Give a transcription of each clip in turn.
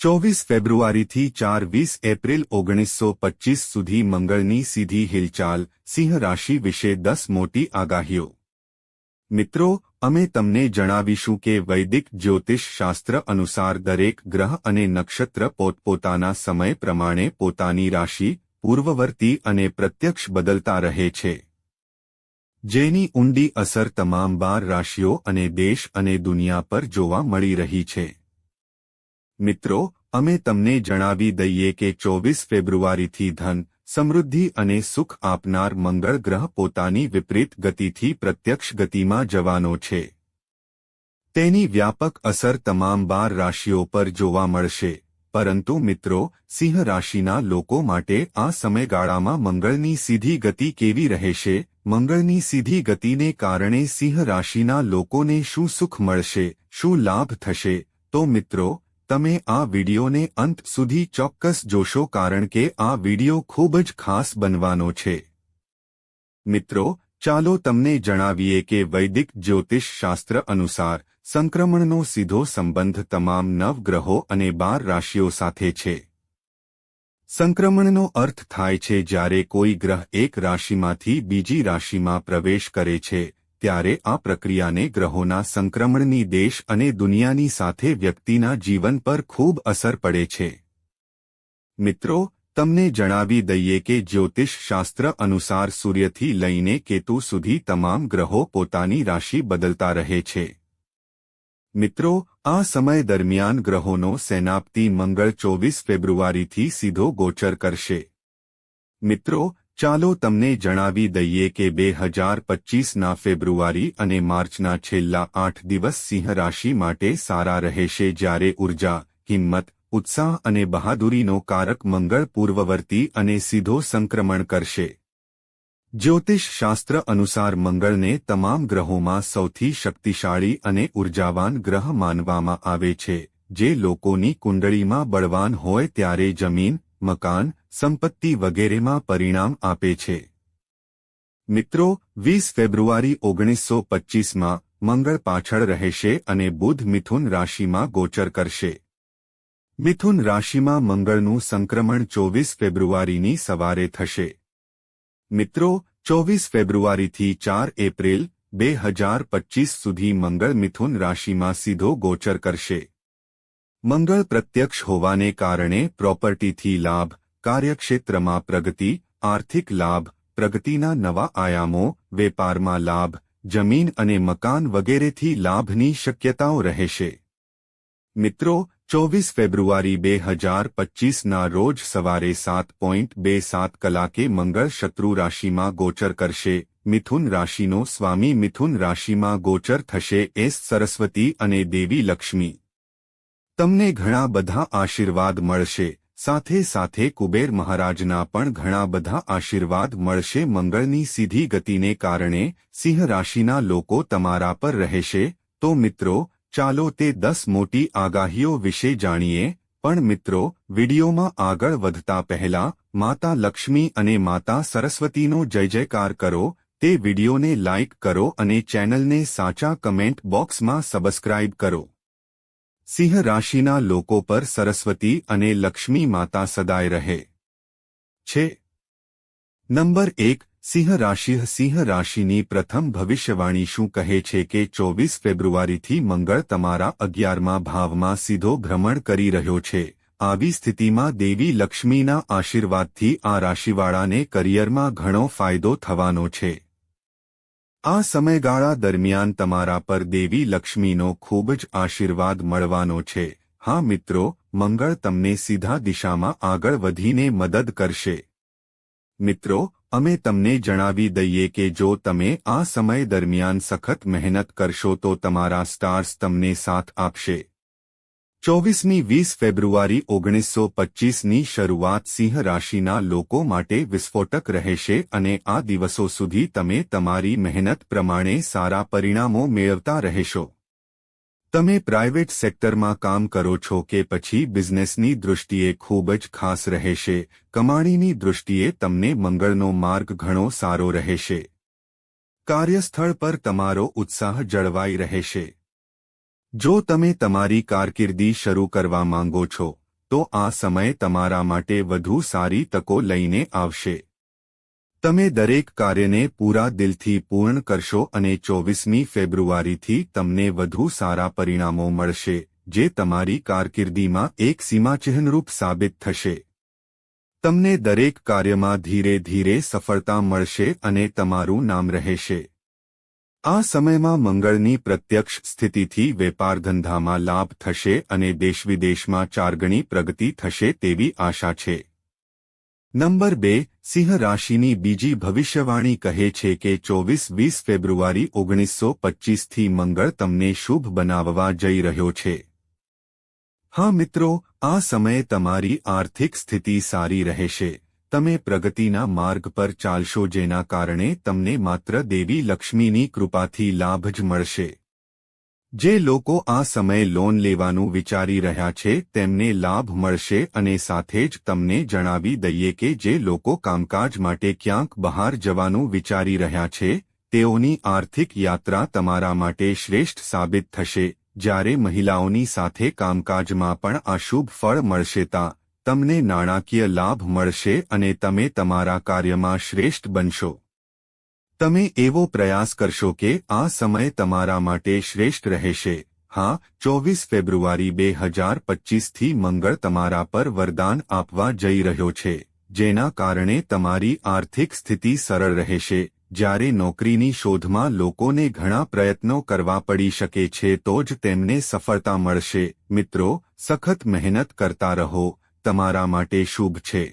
ચોવીસ ફેબ્રુઆરીથી ચાર વીસ એપ્રિલ ઓગણીસો પચીસ સુધી મંગળની સીધી હિલચાલ સિંહ રાશિ વિશે દસ મોટી આગાહીઓ. મિત્રો, અમે તમને જણાવીશું કે વૈદિક જ્યોતિષ શાસ્ત્ર અનુસાર દરેક ગ્રહ અને નક્ષત્ર પોતપોતાના સમય પ્રમાણે પોતાની રાશિ, પૂર્વવર્તી અને પ્રત્યક્ષ બદલતા રહે છે. જેની ઊંડી અસર તમામ બાર રાશિઓ અને દેશ અને દુનિયા પર જોવા મળી રહી છે. મિત્રો, અમે તમને જણાવી દઈએ કે ચોવીસ ફેબ્રુઆરીથી ધન, સમૃદ્ધિ અને સુખ આપનાર મંગળ ગ્રહ પોતાની વિપરીત ગતિથી પ્રત્યક્ષ ગતિમાં જવાનો છે. તેની વ્યાપક અસર તમામ બાર રાશિઓ પર જોવા મળશે. પરંતુ મિત્રો, સિંહ રાશિના લોકો માટે આ સમયગાળામાં મંગળની સીધી ગતિ કેવી રહેશે? મંગળની સીધી ગતિને કારણે સિંહ રાશિના લોકોને શું સુખ મળશે? શું લાભ થશે? તો મિત્રો તમે આ વિડિયોને અંત સુધી ચોક્કસ જોશો કારણ કે આ વિડિયો ખૂબ જ ખાસ બનવાનો છે. મિત્રો, ચાલો તમને જણાવીએ કે વૈદિક જ્યોતિષ શાસ્ત્ર અનુસાર સંક્રમણનો સીધો સંબંધ તમામ નવગ્રહો અને બાર રાશિઓ સાથે છે. સંક્રમણનો અર્થ થાય છે જ્યારે કોઈ ગ્રહ એક રાશિમાંથી બીજી રાશિમાં પ્રવેશ કરે છે. ત્યારે આ પ્રક્રિયાને ગ્રહોના સંક્રમણની દેશ અને દુનિયાની સાથે વ્યક્તિના જીવન પર ખૂબ અસર પડે છે. મિત્રો, તમને જણાવી દઈએ કે જ્યોતિષ શાસ્ત્ર અનુસાર સૂર્યથી લઈને કેતુ સુધી તમામ ગ્રહો પોતાની રાશિ બદલતા રહે છે. મિત્રો, આ સમય દરમિયાન ગ્રહોનો સેનાપતિ મંગળ ચોવીસ ફેબ્રુઆરીથી સીધો ગોચર કરશે. મિત્રો ચાલો તમને જણાવી દઈએ કે બે હજાર પચીસના ફેબ્રુઆરી અને માર્ચના છેલ્લા આઠ દિવસ સિંહ રાશિ માટે સારા રહેશે જ્યારે ઊર્જા હિંમત ઉત્સાહ અને બહાદુરીનો કારક મંગળ પૂર્વવર્તી અને સીધો સંક્રમણ કરશે. જ્યોતિષ શાસ્ત્ર અનુસાર મંગળને તમામ ગ્રહોમાં સૌથી શક્તિશાળી અને ઉર્જાવાન ગ્રહ માનવામાં આવે છે, જે લોકોની કુંડળીમાં બળવાન હોય ત્યારે જમીન, મકાન સંપત્તિ વગેરેમાં પરિણામ આપે છે. મિત્રો, વીસ ફેબ્રુઆરી ઓગણીસો પચ્ચીસમાં મંગળ પાછળ રહેશે અને બુધ મિથુન રાશિમાં ગોચર કરશે. મિથુન રાશિમાં મંગળનું સંક્રમણ ચોવીસ ફેબ્રુઆરીની સવારે થશે. મિત્રો, ચોવીસ ફેબ્રુઆરીથી ચાર એપ્રિલ બે હજાર પચ્ચીસ સુધી મંગળ મિથુન રાશિમાં સીધો ગોચર કરશે. મંગળ પ્રત્યક્ષ હોવાને કારણે પ્રોપર્ટીથી લાભ કાર્યક્ષેત્રમાં પ્રગતિ, આર્થિક લાભ, પ્રગતિના નવા આયામો, વેપારમાં લાભ, જમીન અને મકાન વગેરેથી લાભની શક્યતાઓ રહેશે. મિત્રો, ચોવીસ ફેબ્રુઆરી બે હજાર પચ્ચીસના રોજ સવારે સાત પોઈન્ટ બે સાત કલાકે મંગળ શત્રુ રાશિમાં ગોચર કરશે. મિથુન રાશિનો સ્વામી મિથુન રાશિમાં ગોચર થશે એસ સરસ્વતી અને દેવી લક્ષ્મી. તમને ઘણા બધા આશીર્વાદ મળશે. સાથે સાથે કુબેર મહારાજના પણ ઘણા બધા આશીર્વાદ મળશે. મંગળની સીધી ગતિને કારણે સિંહ રાશિના લોકો તમારા પર રહેશે. તો મિત્રો, ચાલો તે દસ મોટી આગાહીઓ વિશે જાણીએ. પણ મિત્રો, વિડીયોમાં આગળ વધતા પહેલા માતા લક્ષ્મી અને માતા સરસ્વતીનો જય જયકાર કરો. તે વિડીયોને લાઇક કરો અને ચેનલને સાચા કમેન્ટ બોક્સમાં સબસ્ક્રાઇબ કરો. સિંહ રાશિના લોકો પર સરસ્વતી અને લક્ષ્મી માતા સદાય રહે. છે. નંબર એક, સિંહ રાશિ, સિંહ રાશિની પ્રથમ ભવિષ્યવાણી શું કહે છે કે ચોવીસ ફેબ્રુઆરીથી મંગળ તમારા અગિયારમા ભાવમાં સીધો ભ્રમણ કરી રહ્યો છે. આવી સ્થિતિમાં દેવી લક્ષ્મીના આશીર્વાદથી આ રાશિવાળાને કરિયરમાં ઘણો ફાયદો થવાનો છે. આ સમયગાળા દરમિયાન તમારા પર દેવી લક્ષ્મીનો ખૂબ જ આશીર્વાદ મળવાનો છે. હા મિત્રો, મંગળ તમને સીધા દિશામાં આગળ વધીને મદદ કરશે. મિત્રો, અમે તમને જણાવી દઈએ કે જો તમે આ સમય દરમિયાન સખત મહેનત કરશો તો તમારા સ્ટાર્સ તમને સાથ આપશે. ચોવીસમી વીસ ફેબ્રુઆરી ઓગણીસો પચ્ચીસની શરૂઆત સિંહ રાશિના લોકો માટે વિસ્ફોટક રહેશે અને આ દિવસો સુધી તમે તમારી મહેનત પ્રમાણે સારા પરિણામો મેળવતા રહેશો. તમે પ્રાઇવેટ સેક્ટરમાં કામ કરો છો કે પછી બિઝનેસની દૃષ્ટિએ ખૂબ જ ખાસ રહેશે, કમાણીની દૃષ્ટિએ તમને મંગળનો માર્ગ ઘણો સારો રહેશે. કાર્યસ્થળ પર તમારો ઉત્સાહ જળવાઈ રહેશે. જો તમે તમારી કારકિર્દી શરૂ કરવા માંગો છો, તો આ સમય તમારા માટે વધુ સારી તકો લઈને આવશે. તમે દરેક કાર્યને પૂરા દિલથી પૂર્ણ કરશો અને ચોવીસમી ફેબ્રુઆરીથી તમને વધુ સારા પરિણામો મળશે, જે તમારી કારકિર્દીમાં એક સીમાચિહ્નરૂપ સાબિત થશે. તમને દરેક કાર્યમાં ધીરે ધીરે સફળતા મળશે અને તમારું નામ રહેશે. આ સમયમાં મંગળની પ્રત્યક્ષ સ્થિતિથી વેપાર ધંધામાં લાભ થશે અને દેશવિદેશમાં ચારગણી પ્રગતિ થશે તેવી આશા છે. નંબર બે, સિંહ રાશિની બીજી ભવિષ્યવાણી કહે છે કે ચોવીસ વીસ ફેબ્રુઆરી ઓગણીસો પચ્ચીસથી મંગળ તમને શુભ બનાવવા જઈ રહ્યો છે. હા મિત્રો, આ સમયે તમારી આર્થિક સ્થિતિ સારી રહેશે. તમે પ્રગતિના માર્ગ પર ચાલશો જેના કારણે તમને માત્ર દેવી લક્ષ્મીની કૃપાથી લાભ જ મળશે. જે લોકો આ સમયે લોન લેવાનું વિચારી રહ્યા છે, તેમને લાભ મળશે અને સાથે જ તમને જણાવી દઈએ કે જે લોકો કામકાજ માટે ક્યાંક બહાર જવાનું વિચારી રહ્યા છે, તેઓની આર્થિક યાત્રા તમારા માટે શ્રેષ્ઠ સાબિત થશે. જ્યારે મહિલાઓની સાથે કામકાજમાં પણ આ ફળ મળશે તા તમને નાણાકીય લાભ મળશે અને તમે તમારા કાર્યમાં શ્રેષ્ઠ બનશો. તમે એવો પ્રયાસ કરશો કે આ સમય તમારા માટે શ્રેષ્ઠ રહેશે. હા, ચોવીસ ફેબ્રુઆરી બે હજાર પચ્ચીસથી મંગળ તમારા પર વરદાન આપવા જઈ રહ્યો છે, જેના કારણે તમારી આર્થિક સ્થિતિ સરળ રહેશે. જ્યારે નોકરીની શોધમાં લોકોને ઘણા પ્રયત્નો કરવા પડી શકે છે તો જ તેમને સફળતા મળશે. મિત્રો, સખત મહેનત કરતા રહો. તમારા માટે શુભ છે.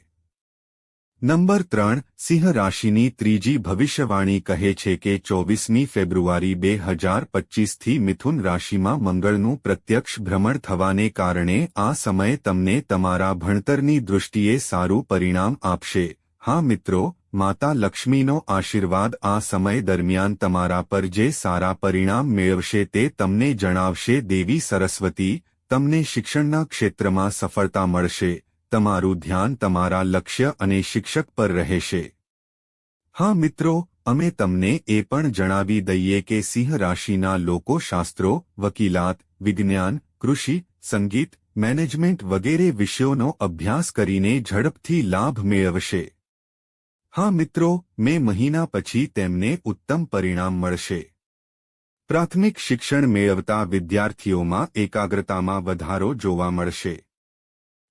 નંબર ત્રણ, સિંહ રાશિની ત્રીજી ભવિષ્યવાણી કહે છે કે ચોવીસમી ફેબ્રુઆરી બે હજાર પચ્ચીસથી મિથુન રાશિમાં મંગળનું પ્રત્યક્ષ ભ્રમણ થવાને કારણે આ સમય તમને તમારા ભણતરની દૃષ્ટિએ સારું પરિણામ આપશે. હા મિત્રો, માતા લક્ષ્મીનો આશીર્વાદ આ સમય દરમિયાન તમારા પર જે સારા પરિણામ મેળવશે તે તમને જણાવશે દેવી સરસ્વતી તમને શિક્ષણના ક્ષેત્રમાં સફળતા મળશે, તમારું ધ્યાન તમારા લક્ષ્ય અને શિક્ષક પર રહેશે. હા મિત્રો, અમે તમને એ પણ જણાવી દઈએ કે સિંહ રાશિના લોકો શાસ્ત્રો, વકીલાત, વિજ્ઞાન, કૃષિ, સંગીત, મેનેજમેન્ટ વગેરે વિષયોનો અભ્યાસ કરીને ઝડપથી લાભ મેળવશે. હા મિત્રો, મે મહિના પછી તેમને ઉત્તમ પરિણામ મળશે. પ્રાથમિક શિક્ષણ મેળવતા વિદ્યાર્થીઓમાં એકાગ્રતામાં વધારો જોવા મળશે.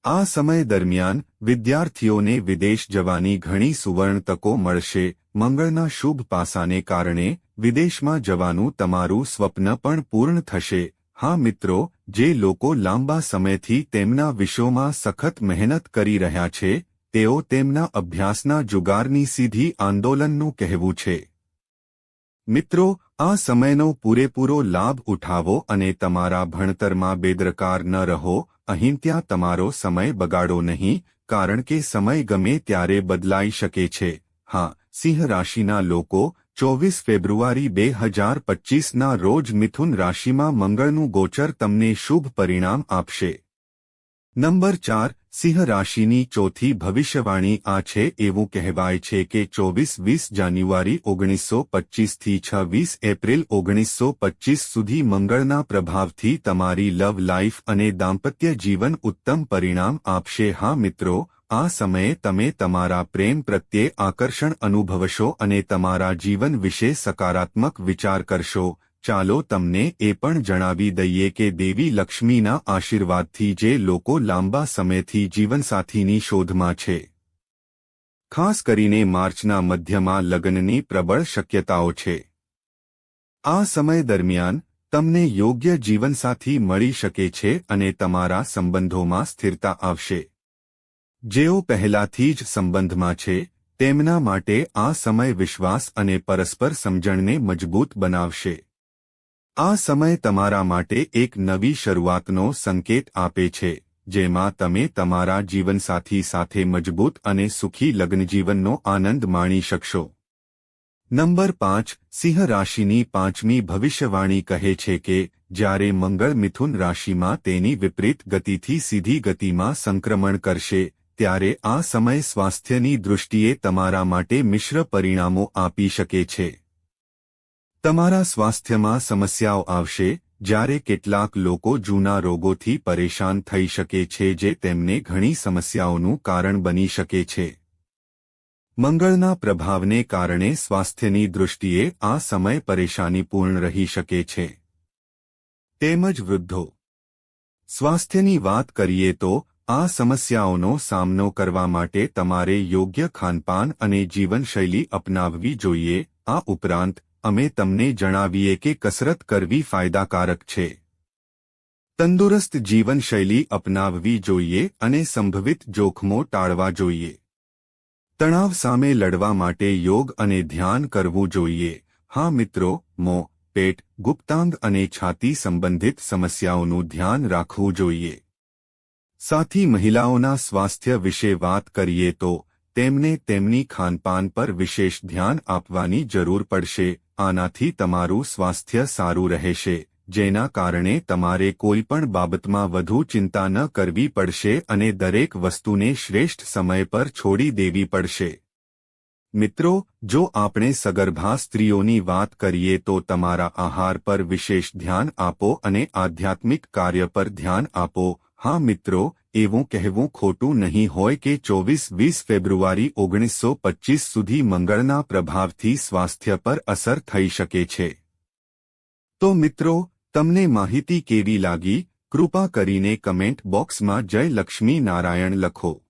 આ સમય દરમિયાન વિદ્યાર્થીઓને વિદેશ જવાની ઘણી સુવર્ણ તકો મળશે. મંગળના શુભ પાસાને કારણે વિદેશમાં જવાનું તમારું સ્વપ્ન પણ પૂર્ણ થશે. હા મિત્રો, જે લોકો લાંબા સમયથી તેમના વિષયોમાં સખત મહેનત કરી રહ્યા છે, તેઓ તેમના અભ્યાસના જુગારની સીધી આંદોલનનું કહેવું છે. મિત્રો આ સમયનો પૂરેપૂરો લાભ ઉઠાવો અને તમારા ભણતરમાં બેદરકાર ન રહો, અહીં ત્યાં તમારો સમય બગાડો નહીં, કારણ કે સમય ગમે ત્યારે બદલાઈ શકે છે. હા, સિંહ રાશિના લોકો, ચોવીસ ફેબ્રુઆરી બે હજાર પચ્ચીસના રોજ મિથુન રાશિમાં મંગળનું ગોચર તમને શુભ પરિણામ આપશે. નંબર ચાર સિંહ રાશિની ચોથી ભવિષ્યવાણી આ છે એવું કહેવાય છે કે ચોવીસ વીસ જાન્યુઆરી ઓગણીસો પચ્ચીસથી છવ્વીસ એપ્રિલ ઓગણીસો પચ્ચીસ સુધી મંગળના પ્રભાવથી તમારી લવ લાઇફ અને દાંપત્ય જીવન ઉત્તમ પરિણામ આપશે. હા મિત્રો, આ સમયે તમે તમારા પ્રેમ પ્રત્યે આકર્ષણ અનુભવશો અને તમારા જીવન વિશે સકારાત્મક વિચાર કરશો. ચાલો તમને એ પણ જણાવી દઈએ કે દેવી લક્ષ્મીના આશીર્વાદથી જે લોકો લાંબા સમયથી જીવનસાથીની શોધમાં છે. ખાસ કરીને માર્ચના મધ્યમાં લગ્નની પ્રબળ શક્યતાઓ છે. આ સમય દરમિયાન તમને યોગ્ય જીવનસાથી મળી શકે છે અને તમારા સંબંધોમાં સ્થિરતા આવશે. જેઓ પહેલાથી જ સંબંધમાં છે, તેમના માટે આ સમય વિશ્વાસ અને પરસ્પર સમજણને મજબૂત બનાવશે. આ સમય તમારા માટે એક નવી શરૂઆતનો સંકેત આપે છે, જેમાં તમે તમારા જીવનસાથી સાથે મજબૂત અને સુખી લગ્નજીવનનો આનંદ માણી શકશો. નંબર પાંચ, સિંહ રાશિની પાંચમી ભવિષ્યવાણી કહે છે કે, જ્યારે મંગળ મિથુન રાશિમાં તેની વિપરીત ગતિથી સીધી ગતિમાં સંક્રમણ કરશે, ત્યારે આ સમય સ્વાસ્થ્યની દૃષ્ટિએ તમારા માટે મિશ્ર પરિણામો આપી શકે છે. તમારા સ્વાસ્થ્યમાં સમસ્યાઓ આવશે, જ્યારે કેટલાક લોકો જૂના રોગોથી પરેશાન થઈ શકે છે જે તેમને ઘણી સમસ્યાઓનું કારણ બની શકે છે. મંગળના પ્રભાવને કારણે સ્વાસ્થ્યની દૃષ્ટિએ આ સમય પરેશાનીપૂર્ણ રહી શકે છે. તેમજ વૃદ્ધો. સ્વાસ્થ્યની વાત કરીએ તો, આ સમસ્યાઓનો સામનો કરવા માટે તમારે યોગ્ય ખાનપાન અને જીવનશૈલી અપનાવવી જોઈએ, આ ઉપરાંત અમે તમને જણાવીએ કે કસરત કરવી ફાયદાકારક છે. તંદુરસ્ત જીવનશૈલી અપનાવવી જોઈએ અને સંભવિત જોખમો ટાળવા જોઈએ. તણાવ સામે લડવા માટે યોગ અને ધ્યાન કરવું જોઈએ. હા મિત્રો, મો, પેટ, ગુપ્તાંગ અને છાતી સંબંધિત સમસ્યાઓનું ધ્યાન રાખવું જોઈએ. સાથી મહિલાઓના સ્વાસ્થ્ય વિશે વાત કરીએ તો, તેમને તેમની ખાનપાન પર વિશેષ ધ્યાન આપવાની જરૂર પડશે. આનાથી તમારું સ્વાસ્થ્ય સારું રહેશે, જેના કારણે તમારે કોઈ પણ બાબતમાં વધુ ચિંતા ન કરવી પડશે અને દરેક વસ્તુને શ્રેષ્ઠ સમય પર છોડી દેવી પડશે. મિત્રો, જો આપણે સગર્ભા સ્ત્રીઓની વાત કરીએ તો તમારા આહાર પર વિશેષ ધ્યાન આપો અને આધ્યાત્મિક કાર્ય પર ધ્યાન આપો હા મિત્રો, એવું કહેવું ખોટું નહીં હોય કે ચોવીસ વીસ ફેબ્રુઆરી ઓગણીસો પચીસ સુધી મંગળના પ્રભાવથી સ્વાસ્થ્ય પર અસર થઈ શકે છે. તો મિત્રો, તમને માહિતી કેવી લાગી? કૃપા કરીને કમેન્ટ બોક્સમાં જય લક્ષ્મી નારાયણ લખો.